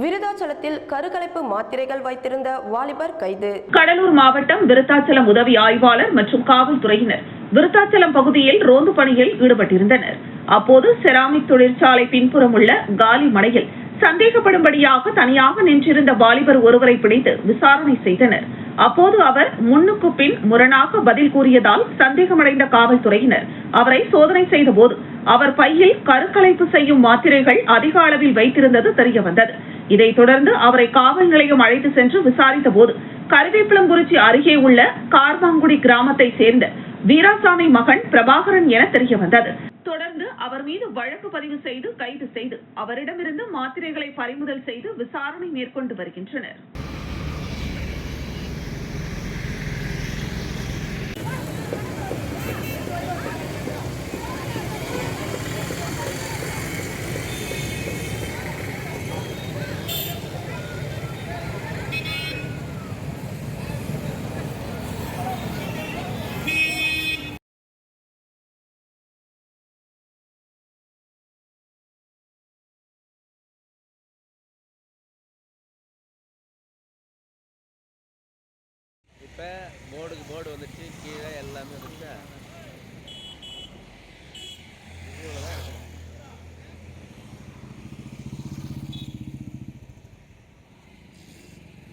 விருதாச்சலத்தில் கருகலைப்பு மாத்திரைகள் வைத்திருந்த வாலிபர் கைது. கடலூர் மாவட்டம் விருத்தாச்சலம் உதவி ஆய்வாளர் மற்றும் காவல்துறையினர் விருத்தாச்சலம் பகுதியில் ரோந்து பணியில் ஈடுபட்டிருந்தனர். அப்போது செராமிக் தொழிற்சாலை பின்புறம் உள்ள காலி மனையில் சந்தேகப்படும்படியாக தனியாக நின்றிருந்த வாலிபர் ஒருவரை பிடித்து விசாரணை செய்தனர். அப்போது அவர் முன்னுக்கு பின் முரணாக பதில் கூறியதால் சந்தேகமடைந்த காவல்துறையினர் அவரை சோதனை செய்தபோது அவர் பையில் கருக்கலைப்பு செய்யும் மாத்திரைகள் அதிக அளவில் வைத்திருந்தது தெரியவந்தது. இதைத் தொடர்ந்து அவரை காவல் நிலையம் அழைத்து சென்று விசாரித்த போது கருவேப்பிலங்குறிச்சி அருகே உள்ள கார்பாங்குடி கிராமத்தை சேர்ந்த வீராசாமி மகன் பிரபாகரன் என தெரிய வந்தது. தொடர்ந்து அவர் மீது வழக்கு பதிவு செய்து கைது செய்து அவரிடமிருந்து மாத்திரைகளை பறிமுதல் செய்து விசாரணை மேற்கொண்டு வருகின்றனர். இப்போ போர்டுக்கு போர்டு வந்துடுச்சு கீழே எல்லாமே வந்துச்சு?